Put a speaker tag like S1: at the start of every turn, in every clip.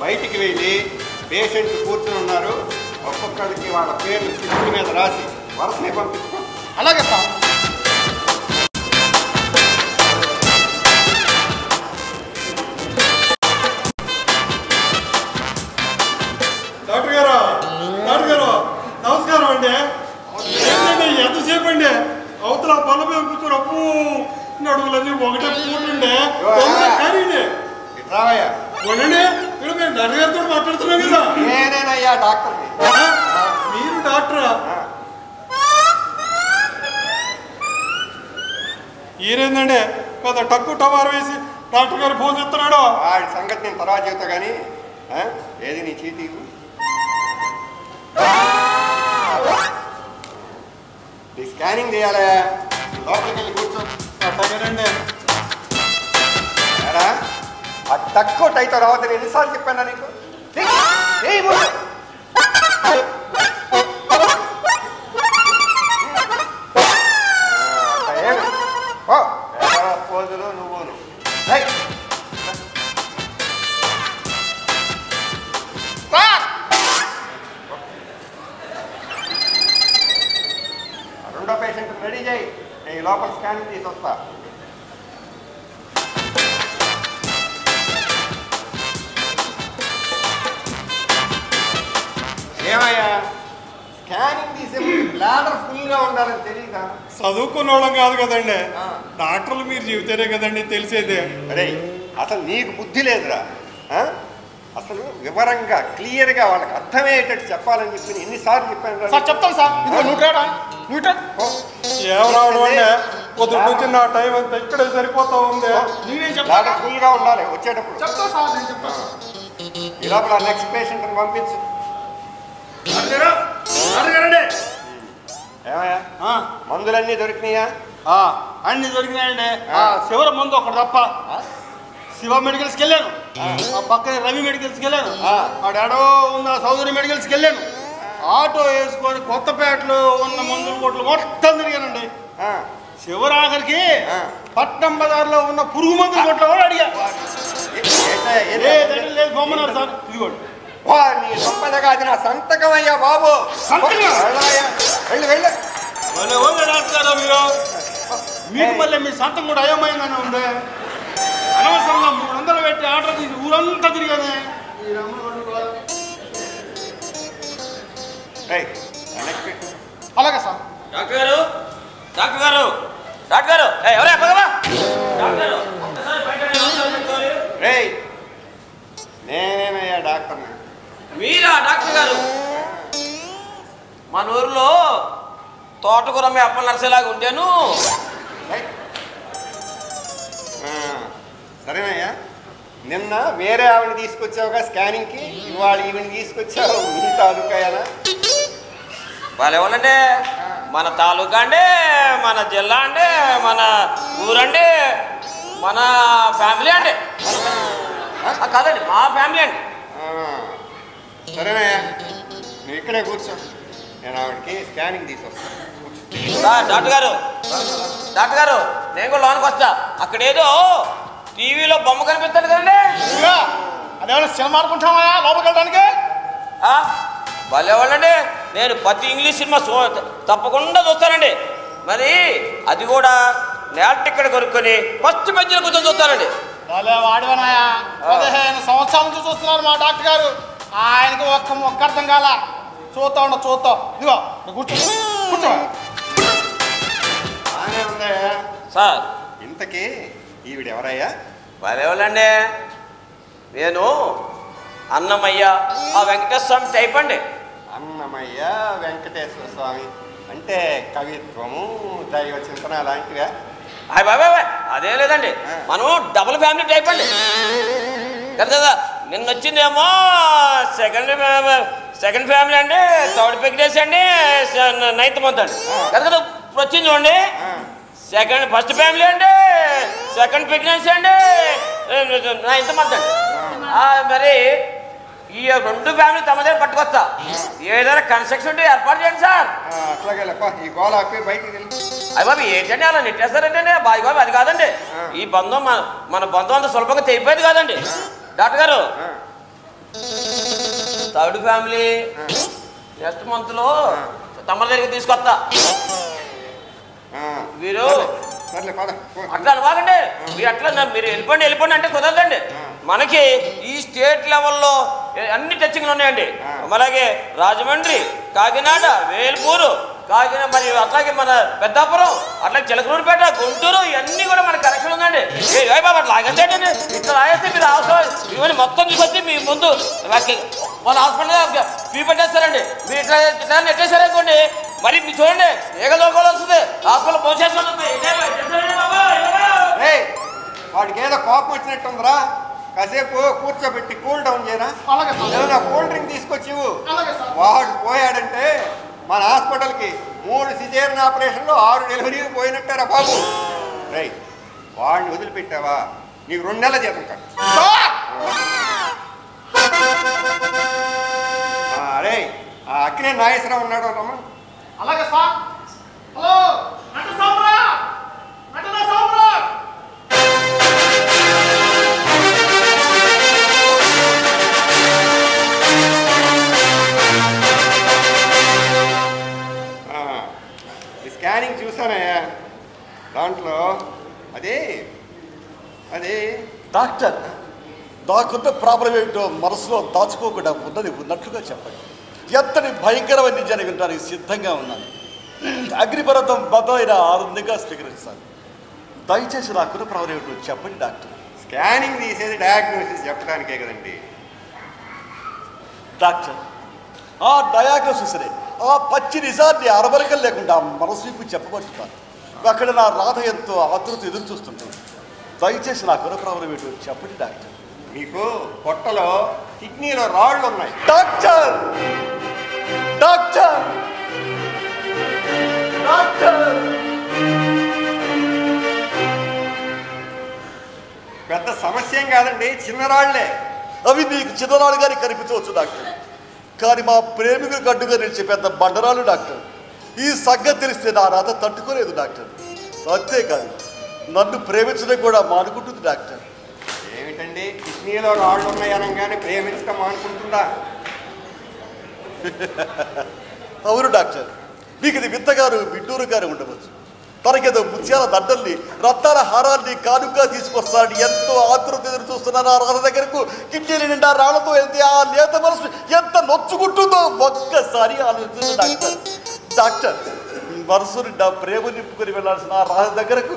S1: బయటికి వెళ్ళి పేషెంట్ కూర్చుని ఉన్నారు. ఒక్కొక్కరికి వాళ్ళ పేర్లు స్లిప్ మీద రాసి వరుసనే పంపించుకో.
S2: అలాగే సార్.
S3: మీరు డాక్టరా? ఈరేందండి పెద్ద టక్కు టమారు వేసి డాక్టర్ గారు ఫోన్ చేస్తున్నాడు.
S1: వాడి సంగతి నేను తర్వాత చెబుతా కానీ? ఏది నీ చీటీ? స్కానింగ్ చేయాలా? లోపలికి వెళ్ళి కూర్చో.
S3: అట్టగానండి
S1: ఆ తక్కువ టైతో రావద్దని ఎన్నిసార్లు చెప్పానా నీకు? What? ఉండాలని తెలియదా
S3: చదువుకున్న వాళ్ళం కాదు కదండి. డాక్టర్లు మీరు చెబితేనే కదండి తెలిసేది.
S1: అరే అసలు నీకు బుద్ధి లేదురా ఆ? అసలు వివరంగా క్లియర్గా వాళ్ళకి అర్థమయ్యేటట్టు చెప్పాలని చెప్పి ఎన్నిసార్లు చెప్పాను
S2: సార్ చెప్తాను సార్. ఇదిగో నూట
S3: ఏం రావడం అంటే పొద్దున్న నుంచి నా టైం అంతా ఇక్కడే సరిపోతా ఉంది.
S2: నేనేం
S1: బ్లాడర్
S2: చెప్తాను
S1: ఫుల్గా ఉండాలి వచ్చేటప్పుడు.
S2: సార్ నేను చెప్తాను
S1: లోపల నెక్స్ట్ పేషెంట్ని పంపించు. ఏమయ్యా? మందులన్నీ దొరికినాయా?
S2: అన్ని దొరికినాయండి. చివరి ముందు ఒకటి తప్ప. శివ మెడికల్స్కి వెళ్ళాను. ఆ. పక్కన రవి మెడికల్స్కి వెళ్ళాను. ఆడాడో ఉన్న సౌదరి మెడికల్స్కి వెళ్ళాను. ఆటో వేసుకొని కొత్తపేటలో ఉన్న మందుల కోట్లు మొత్తం తిరిగానండి.
S1: ఆ,
S2: చివరాఖరికి
S1: ఆ.
S2: పట్నం బజార్లో ఉన్న పురుగు మందుల కొట్లో కూడా అడిగా. లేదు బొమ్మన్నారు సార్ ఇదిగోండి.
S1: నీ సంపద కాదు నా సంతకం అయ్యా బాబు. వెళ్ళు వెళ్ళు.
S2: మీరు. మీకు మళ్ళీ మీ సంతం కూడా అయోమయంగానే ఉంది. అనవసరంగా మూడు వందలు పెట్టి ఆర్డర్ తీసి ఊరంతా తిరిగానే. అలాగే సార్
S4: డాక్టర్ గారు డాక్టర్ గారు డాక్టర్ గారు ఏ ఎవరే పదవా? డాక్టర్
S1: నేనేనయ్యా డాక్టర్ని?
S4: మీరా డాక్టర్ గారు? మన ఊరిలో తోటకూర మీ అప్పల నర్సేలాగా ఉంటేను.
S1: సరేనయ్యా. నిన్న వేరే ఆవిడ తీసుకొచ్చావుగా స్కానింగ్కి ఇవాళ ఈవిని తీసుకొచ్చావు. మీ తాలూకాయనా?
S4: వాళ్ళు ఎవరంటే మన తాలూకా అండి మన జిల్లా అండి మన ఊరండి మన ఫ్యామిలీ అండి. ఆ, కాదండి మా ఫ్యామిలీ అండి.
S1: సరేనయ్యా నువ్వు ఇక్కడే కూర్చో. నేను ఆవిడకి స్కానింగ్ తీసుకొస్తాను.
S4: సార్ డాక్టర్ గారు. డాక్టర్ గారు నేను కూడా లోనికి వస్తా. అక్కడ ఏదో టీవీలో బొమ్మ కనిపిస్తుంది కదండి.
S2: ఇదిగో, అదేమన్నా సినిమా అనుకుంటామా లోపలికి వెళ్ళడానికి?
S4: వాళ్ళండి. నేను ప్రతి ఇంగ్లీష్ సినిమా చూ తప్పకుండా చూస్తానండి. మరి అది కూడా నేల టికెట్ కొనుక్కొని ఫస్ట్ మధ్యలో కూర్చొని చూస్తానండి.
S2: వాడివనాయా. పదిహేను సంవత్సరాల నుంచి చూస్తున్నారు మా డాక్టర్ గారు. ఆయనకి ఒక్క మొక్క అర్థం కాల. చూస్తా ఉండ చూస్తా. ఇదిగో కూర్చో. కూర్చో.
S1: బాగానే ఉందయ్యా
S4: సార్.
S1: ఇంతకీ ఈవిడ ఎవరయ్యా?
S4: భలే వాళ్ళండి నేను అన్నమయ్య ఆ వెంకటేశ్వర స్వామి టైప్ అండి.
S1: అన్నమయ్య వెంకటేశ్వర స్వామి. అంటే కవిత్వము దైవ చింతన లాంటివా
S4: అయ్య బాబాయ్ బాయ్ అదే లేదండి. మనం డబుల్ ఫ్యామిలీ టైప్ అండి. కదా నిన్న వచ్చిందేమో సెకండ్ సెకండ్ ఫ్యామిలీ అండి థర్డ్ ప్రెగ్నెన్సీ అండి నైన్త్ మంత్ అండి. కదా కదా ఇప్పుడు వచ్చింది చూడండి. సెకండ్ ఫస్ట్ ఫ్యామిలీ అండి సెకండ్ ప్రెగ్నెన్సీ అండి నైన్త్ మంత్ అండి. మరి ఈ రెండు ఫ్యామిలీ తమ దగ్గర పట్టుకొస్తా. ఏదైనా కన్స్ట్రక్షన్ ఉంటే ఏర్పాటు చేయండి సార్. అయ్య బాబు ఏంటండి అలా నెట్టేస్తారంటే బాయ్ బాబు అది కాదండి. ఈ బంధం మన మన బంధం అంత సులభంగా తెగిపోయేది కాదండి. డాక్టర్ గారు. థర్డ్ ఫ్యామిలీ నెక్స్ట్ మంత్లో తమ దగ్గరికి తీసుకొస్తా.
S1: పో.
S4: అట్లా అనవాగండి మీరు అట్లా మీరు వెళ్ళిపోండి వెళ్ళిపోండి అంటే కుదరదండి. మనకి ఈ స్టేట్ లెవెల్లో అన్ని టచింగ్లు ఉన్నాయండి. అలాగే రాజమండ్రి కాకినాడ వేల్పూరు కాకినాడ మరి అట్లాగే మన పెద్దాపురం అట్లాగే చిలకలూరుపేట గుంటూరు ఇవన్నీ కూడా మన కనెక్షన్ ఉందండి. ఏ బాబా లాగండి ఇట్లా లాగేస్తే మీరు అవసరం ఇవన్నీ మొత్తం తీసుకొచ్చి మీ ముందు వాకి- మన హాస్పిటల్ ఫీ పెట్టేస్తారండి. మీరు ఇట్లా ఇట్లా నెట్టేశారనుకోండి మరి మీరు చూడండి ఏగ లోకాలు వస్తుంది. హాస్పిటల్ పోసేసుకుంటుంది
S1: ఏయ్, వాడికి ఏదో కోపం వచ్చినట్టుందిరా. కాసేపు కూర్చోబెట్టి కూల్ డౌన్ చేయరా. ఏదైనా కూల్ డ్రింక్ తీసుకొచ్చి ఇవ్వు.
S2: అలాగే సార్.
S1: వాడు పోయాడంటే మన హాస్పిటల్కి మూడు సిజేరియన్ ఆపరేషన్లు ఆరు డెలివరీలు పోయినట్టారా బాబు? రై వాడిని వదిలిపెట్టావా? నీకు రెండు నెలల జీతం కట్టు. అరే ఆ అక్కినే నాగేశ్వరరావు ఉన్నాడు రమ్మ
S2: అలాగే సార్. హలో!
S1: చూసానయ్యా దాంట్లో అదే అదే.
S5: డాక్టర్ నాకున్న ప్రాబ్లం ఏమిటో మనసులో దాచుకోకుండా ఉన్నది ఉన్నట్లుగా చెప్పండి. ఎంతటి భయంకరమైన నిజాన్ని వినడానికి సిద్ధంగా ఉన్నాను. అగ్నిపర్వతం బద్దలైన ఆనందంగా స్వీకరిస్తాను. దయచేసి నాకున్న ప్రాబ్లం ఏమిటో చెప్పండి డాక్టర్.
S1: స్కానింగ్ తీసేది డయాగ్నోసిస్ చెప్పడానికే కదండి.
S5: డాక్టర్ ఆ డయాగ్నోసిస్ని ఆ పచ్చి నిజాన్ని అరవరకలు లేకుండా మనసు వైపు చెప్పబట్టుతాను అక్కడ నా రాధ ఎంతో ఆతృత ఎదురు చూస్తుంటుంది. దయచేసి నాకున్న ప్రాబ్లం ఏమిటో చెప్పండి డాక్టర్.
S1: మీకు పొట్టలో కిడ్నీలో రాళ్ళు ఉన్నాయి.
S5: డాక్టర్! డాక్టర్! డాక్టర్!
S1: పెద్ద సమస్య ఏం కాదండి చిన్న రాళ్ళే.
S5: అవి నీకు చిన్ననాడుగానే కనిపించవచ్చు డాక్టర్. కానీ మా ప్రేమికులకు అడ్డుగా నిలిచే పెద్ద బండరాలు డాక్టర్. ఈ సంగతి తెలిస్తే నా రాత తట్టుకోలేదు డాక్టర్. అంతేకాదు నన్ను ప్రేమించడం కూడా మానుకుంటుంది డాక్టర్.
S1: ఏమిటండి? కిడ్నీలో రాళ్ళు ఉన్నాయి అనగానే ప్రేమించడం అనుకుంటుందా
S5: అవును డాక్టర్. మీకు ఇది వింతగారు విడ్డూరు గారు ఉండవచ్చు. తనకేదో ముత్యాల దండల్ని రత్నాల హారాన్ని కానుక తీసుకొస్తానని ఎంతో ఆతృత ఎదురు చూస్తున్నాను. ఆ రాధ దగ్గరకు కిడ్నీల నిండా రాళ్ళతో వెళ్తే ఆ లేత మనసు ఎంత నొచ్చుకుంటుందో ఒక్కసారి ఆలోచించు డాక్టర్. డాక్టర్ మనసు నిండా ప్రేమ నింపుకొని వెళ్ళాల్సిన ఆ రాధ దగ్గరకు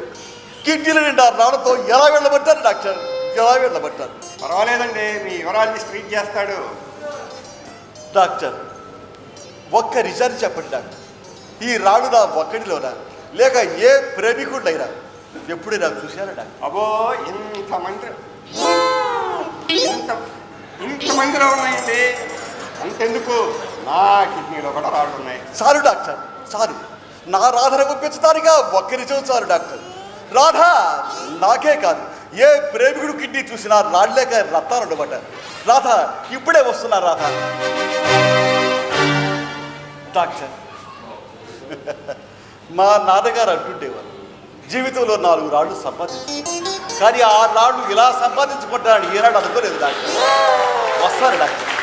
S5: కిడ్నీల నిండా రాళ్ళతో ఎలా వెళ్ళమంటారు డాక్టర్? ఎలా వెళ్ళమంటారు?
S1: పర్వాలేదండి మీ యువరాల్ని ట్రీట్ చేస్తాడు.
S5: డాక్టర్ ఒక్క నిజాన్ని చెప్పండి డాక్టర్. ఈ రాడు నా ఒక్కడిలోనా? లేక ఏ ప్రేమికుడినైనా ఎప్పుడైనా చూశారా
S1: అబో ఇంతమంది ఇంత ఇంతమందిలో ఉన్నాయండి. అంతెందుకు? నా కిడ్నీలో కూడా రాళ్ళు ఉన్నాయి.
S5: చాలు డాక్టర్ చాలు. నా రాధను ఒప్పించడానిగా ఒక్క నిజం చాలు డాక్టర్. రాధ నాకే కాదు. ఏ ప్రేమికుడు కిడ్నీ చూసినా రాళ్ళేక రత్తాలు ఉండబట్ట రాధ ఇప్పుడే వస్తున్నా రాధ. డాక్టర్. మా నాన్నగారు అంటుండేవారు జీవితంలో నాలుగు రాళ్ళు సంపాదించు. కానీ ఆ రాళ్ళు ఇలా సంపాదించుకుంటారని ఏనాడు అనుకోలేదు డాక్టర్. వస్తారు డాక్టర్?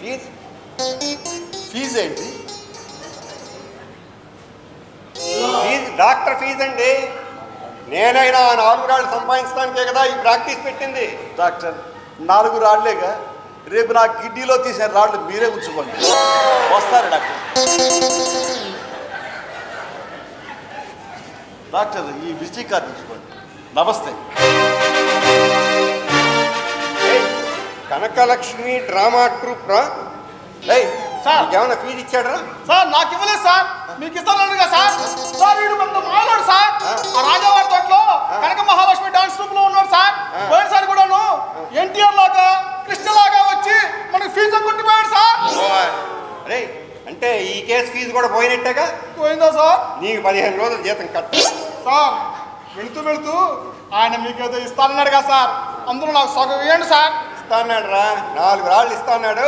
S2: ఫీజు
S1: ఫీజ్
S5: ఏంటి?
S1: డాక్టర్ ఫీజు అండి. నేనైనా ఆ నాలుగు రాళ్ళు సంపాదించడానికే కదా ఈ ప్రాక్టీస్ పెట్టింది.
S5: డాక్టర్ నాలుగు రాళ్ళేగా రేపు నా కిడ్నీలో తీసిన రాళ్ళు మీరే ఉంచుకోండి. వస్తారు డాక్టర్? డాక్టర్ ఈ విజిటింగ్ కార్డు ఉంచుకోండి. నమస్తే.
S1: కనకలక్ష్మి డ్రామా ట్రూప్ రా.
S2: సార్.
S1: ఏమైనా ఫీజు ఇచ్చాడరా?
S2: సార్ నాకు ఇవ్వలేదు సార్. మీకు ఇస్తాను కదా సార్. సార్ వీడు పెద్ద మాలోడు సార్. ఆ. రాజావారి తోటలో కనక మహాలక్ష్మి డాన్స్ ట్రూప్లో ఉన్నాడు సార్. పోయినసారి కూడాను ఎన్టీఆర్ లాగా కృష్ణ లాగా వచ్చి మనకి ఫీజు కొట్టిపోయాడు సార్.
S1: అరే అంటే ఈ కేసు ఫీజు కూడా పోయినట్టేగా?
S2: పోయిందా సార్?
S1: నీకు పదిహేను రోజులు జీతం కట్టు.
S2: సార్ వెళుతూ వెళుతూ ఆయన మీకు ఏదో ఇస్తానన్నాడు కదా సార్. అందులో నాకు సగం ఇవ్వండి సార్.
S1: ఇస్తాన్నాడు రా నాలుగు రాళ్ళు ఇస్తాన్నాడు.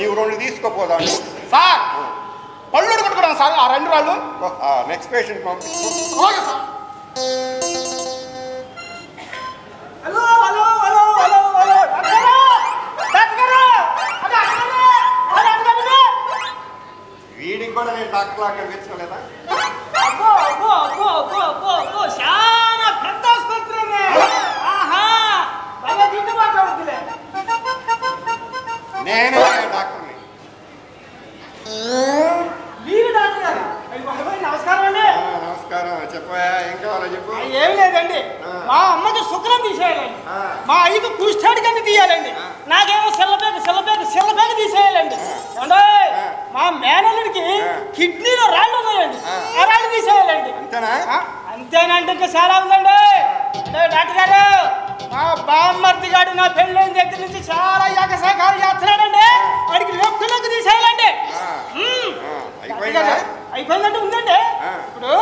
S1: నీవు రెండు తీసుకోపోదాను
S2: సార్ పళ్ళు కొట్టుకోవడం సార్ ఆ రెండు రాళ్ళు.
S1: నెక్స్ట్ పేషెంట్ పంపించు
S2: అలాగే sir.
S6: Hello hello hello hello hello!
S1: వీడికి కూడా డాక్టర్ లాగా
S6: చాలా పెద్ద ఆసుపత్రి
S1: నేనే
S6: నమస్కారం
S1: ఏం కావాలో చెప్పు.
S6: ఏం లేదండి. మా అమ్మకి శుక్రం తీసేయాలండి. మా అయ్యకు కుష్టాడి కింద తీయాలండి. నాకేమో సెల్లపేక సెల్లపేక సెల్లపేక తీసేయాలండి?
S1: ఆ.
S6: మా మేనల్లుడికి. కిడ్నీలో రాళ్ళు ఉన్నాయండి.
S1: ఆ.
S6: రాళ్ళు తీసేయాలండి.
S1: అంతేనా?
S6: అంతేనంటే ఇంకా చాలా ఉందండి. అంటే డాక్టర్ గారు మా బామ్మర్ది గారు నా పెళ్ళైన దగ్గర నుంచి చాలా యాగశాఖాలు చేస్తున్నాడండి. వాడికి లెక్కలోకి తీసేయాలండి. అయిపోయిందంటే ఉందండి. ఇప్పుడు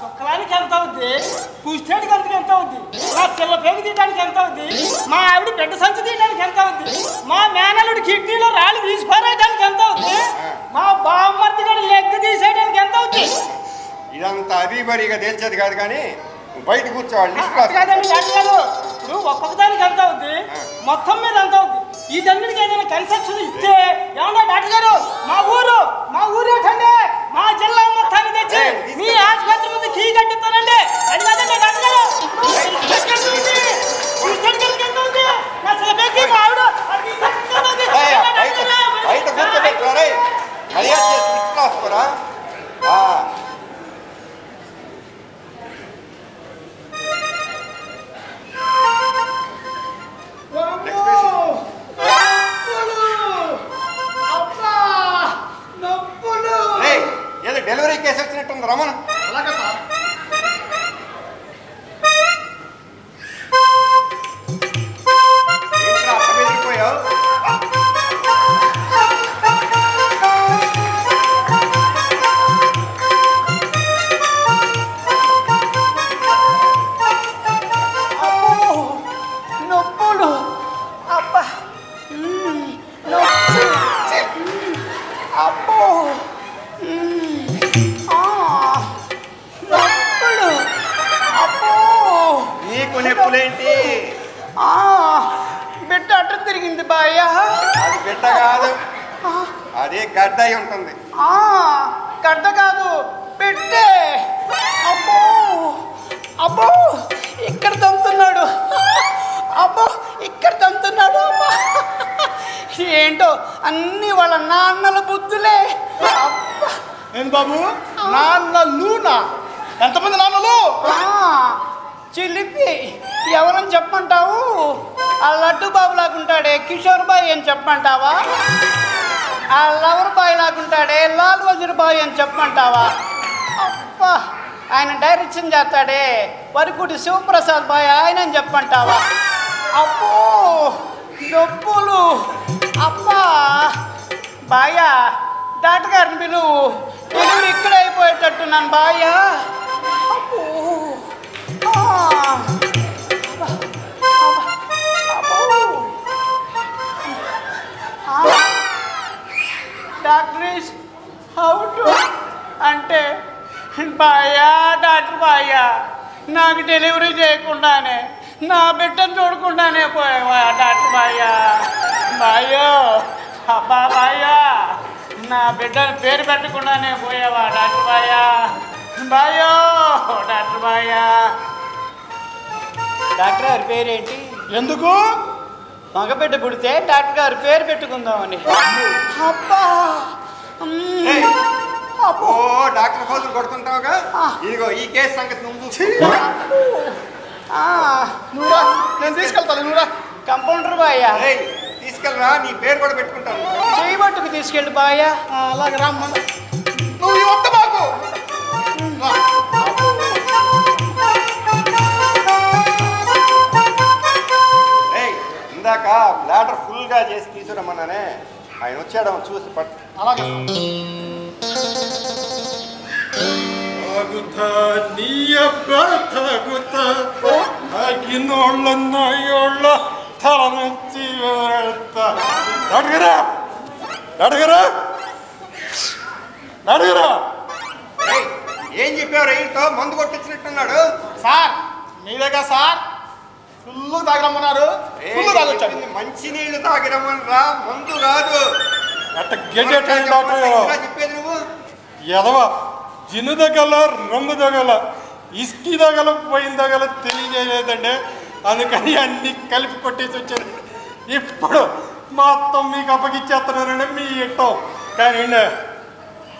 S6: శుక్రానికి ఎంత అవుద్ది? కుష్టాడికి అంతకు ఎంత అవుద్ది? నా చిల్ల పేరు తీయడానికి ఎంత అవుద్ది? మా ఆవిడ బిడ్డ సంచి తీయడానికి ఎంత అవుద్ది? మా మేనల్లుడి కిడ్నీలో రాళ్ళు తీసిపారేయడానికి ఎంత అవుద్ది? మా బామ్మర్ది గారు లెగ్ తీసేయడానికి ఎంత అవుద్ది?
S1: ఇదంతా అరీబరీగా తేల్చేది కాదు కానీ బయట కూర్చోవాలి
S6: కాదండి గారు ఇప్పుడు ఒక్కొక్క దానికి ఎంత అవుద్ది? మొత్తం మీద ఎంత అవుద్ది? వీటన్నిటికి ఏదైనా కన్సెప్షన్ ఇస్తే ఏమన్నా డాక్టర్ గారు? మా ఊరు మా ఊరు ఏంటండి మా జిల్లా మొత్తాన్ని తెచ్చి. మీ ఆసుపత్రి ముందు కీ కట్టిస్తానండి అది కాదండి డాక్టర్ గారు ఇక్కడ ఉంది. ఇక్కడ ఏంటో అన్ని వాళ్ళ నాన్నల బుద్ధులే.
S2: ఏం బాబు? నాన్న లూనా? ఎంతమంది నాన్నలు?
S6: చిలిపి ఎవరని చెప్పమంటావు? ఆ లడ్డు బాబు లాగుంటాడే కిషోర్ బాయ్ అని చెప్పమంటావా? ఆ లవర్ బాయ్ లాగుంటాడే లాల్ వజీర్ బాయ్ అని చెప్పమంటావా? అబ్బా ఆయన డైరెక్షన్ చేస్తాడే వరకుటి శివప్రసాద్ బాయ్ ఆయన అని చెప్పమంటావా? అబ్బో అబ్బా బాయా డాక్టర్ గారిని పిలువు డెలివరీ ఇక్కడ అయిపోయేటట్టున్నాను బాయా డాక్టర్ ఈస్ హౌ టు అంటే బాయా డాక్టర్ బాయా నాకు డెలివరీ చేయకుండానే నా బిడ్డను చూడకుండానే పోయావా డాక్టర్ బాయా బాయో అబ్బా బాయా నా బిడ్డను పేరు పెట్టకుండానే పోయావా డాక్టర్ బాయా? బాయో డాక్టర్ బాయా. డాక్టర్ గారి పేరేంటి?
S2: ఎందుకు?
S6: మగబిడ్డ పుడితే డాక్టర్ గారు పేరు పెట్టుకుందామని. అబ్బా. అబ్బో.
S1: డాక్టర్ ఫోజులు కొడుతుంటావుగా. ఇదిగో ఈ కేసు సంగతి నువ్వు చూసి
S6: ఆ,
S2: నువ్వురా. నేను తీసుకెళ్తాను నువ్వురా.
S6: కంపౌండర్ బాయ్యా
S1: ఏయ్, తీసుకెళ్ళరా నీ పేరు కూడా పెట్టుకుంటాను.
S6: చేయబట్టుకు తీసుకెళ్ళి బాయ్యా
S2: ఆ, అలాగే రామ్మన్న నువ్వు వద్ద
S1: ఇందాక బ్లాడర్ ఫుల్గా చేసి తీసుకురమ్మన్నానే. ఆయన వచ్చాడో చూసి పట్టు.
S2: అలాగే.
S3: తాగుతా నీ అబ్బ తాగుతా. తాగినోళ్ళన్న వెళ్తా అడగరా అడగరా అడగరా
S1: రేయ్, ఏం చెప్పావు రైలుతో మందు కొట్టించినట్టున్నాడు?
S2: సార్ మీరేగా సార్ ఫుల్ తాగిరమ్మన్నారు. ఫుల్ తాగొచ్చాడు.
S1: మంచి నీళ్ళు తాగిరమ్మని రా మందు కాదు
S3: అట్ట
S1: చెప్పేది నువ్వు?
S3: ఎదవ జిన్ను దగ్గల రొమ్ము దగ్గల ఇస్కీ దగ్గల పోయిన దగ్గర తెలియజేయలేదండి. అందుకని అన్ని కలిపి కొట్టేసి వచ్చారు. ఇప్పుడు మొత్తం మీకు అప్పగిచ్చేస్తున్నారండి మీ ఇట్టం కానీ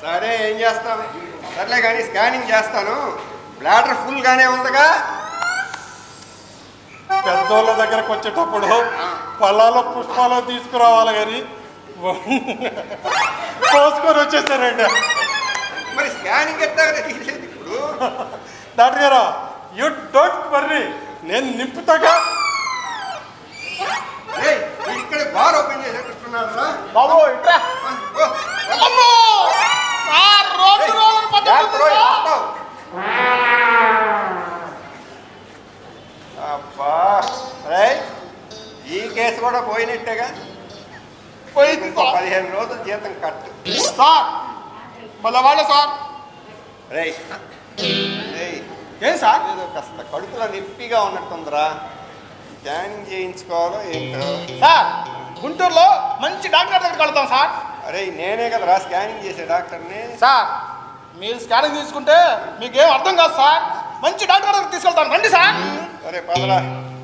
S1: సరే ఏం చేస్తాం సర్లే కానీ స్కానింగ్ చేస్తాను. బ్లాడర్ ఫుల్ గానే ఉందిగా.
S3: పెద్దోళ్ళ దగ్గరకు వచ్చేటప్పుడు పొలాల పుష్పాలు తీసుకురావాలి కానీ పోసుకొని వచ్చేసారండి.
S1: మరి స్కానింగ్ ఎట్టాగనే తీసేది ఇప్పుడు?
S3: డాక్టర్ గారు యూ డోంట్ వర్రీ నేను నింపుతాగా?
S1: ఇక్కడ బార్ ఓపెన్ చేసేటట్టున్నాడు రా?
S2: బాబు ఇట్రా.
S1: అబ్బా. ఈ కేసు కూడా పోయినట్టేగా?
S2: పోయింది.
S1: పదిహేను రోజులు జీతం కట్టు.
S2: సార్ మళ్ళీ వాళ్ళే సార్.
S1: రేయ్
S2: ఏం సార్?
S1: ఏదో కాస్త కడుపులో నొప్పిగా ఉన్నట్టుందిరా. స్కానింగ్ చేయించుకోవాలో ఏంటో.
S2: సార్ గుంటూరులో మంచి డాక్టర్ దగ్గరికి వెళ్తాం సార్.
S1: అరే నేనే కదరా స్కానింగ్ చేసే డాక్టర్ని.
S2: సార్ మీరు స్కానింగ్ తీసుకుంటే మీకేం అర్థం కాదు సార్. మంచి డాక్టర్ దగ్గరికి తీసుకెళ్తాను. రండి సార్.
S1: సరే పదరా.